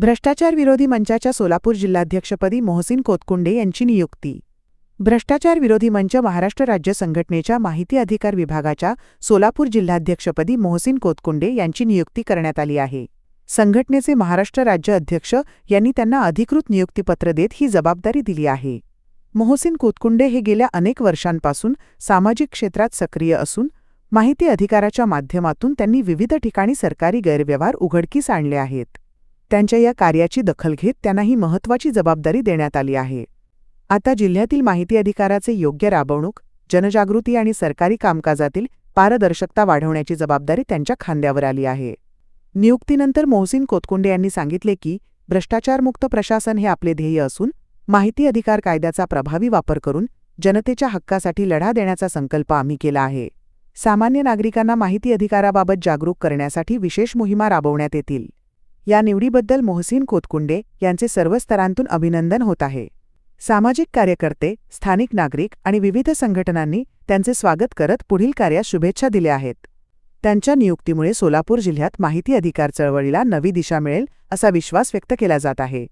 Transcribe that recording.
भ्रष्टाचार विरोधी मंचाच्या सोलापूर जिल्हाध्यक्षपदी मोहसिन कोतकुंडे यांची नियुक्ती. भ्रष्टाचार विरोधी मंच महाराष्ट्र राज्य संघटनेच्या माहिती अधिकार विभागाच्या सोलापूर जिल्हाध्यक्षपदी मोहसिन कोतकुंडे यांची नियुक्ती करण्यात आली आहे. संघटनेचे महाराष्ट्र राज्य अध्यक्ष यांनी त्यांना अधिकृत नियुक्तीपत्र देत ही जबाबदारी दिली आहे. मोहसिन कोतकुंडे हे गेल्या अनेक वर्षांपासून सामाजिक क्षेत्रात सक्रिय असून माहिती अधिकाराच्या माध्यमातून त्यांनी विविध ठिकाणी सरकारी गैरव्यवहार उघडकीस आणले आहेत. त्यांच्या या कार्याची दखल घेत त्यांना ही महत्त्वाची जबाबदारी देण्यात आली आहे. आता जिल्ह्यातील माहिती अधिकाराचे योग्य राबवणूक जनजागृती आणि सरकारी कामकाजातील पारदर्शकता वाढवण्याची जबाबदारी त्यांच्या खांद्यावर आली आहे. नियुक्तीनंतर मोहसिन कोतकुंडे यांनी सांगितले की भ्रष्टाचारमुक्त प्रशासन हे आपले ध्येय असून माहिती अधिकार कायद्याचा प्रभावी वापर करून जनतेच्या हक्कासाठी लढा देण्याचा संकल्प आम्ही केला आहे. सामान्य नागरिकांना माहिती अधिकाराबाबत जागरूक करण्यासाठी विशेष मोहिमा राबवण्यात येतील. या निवडीबद्दल मोहसिन कोतकुंडे यांचे सर्व स्तरांतून अभिनंदन होत आहे. सामाजिक कार्यकर्ते स्थानिक नागरिक आणि विविध संघटनांनी त्यांचे स्वागत करत पुढील कार्यास शुभेच्छा दिल्या आहेत. त्यांच्या नियुक्तीमुळे सोलापूर जिल्ह्यात माहिती अधिकार चळवळीला नवी दिशा मिळेल असा विश्वास व्यक्त केला जात आहे.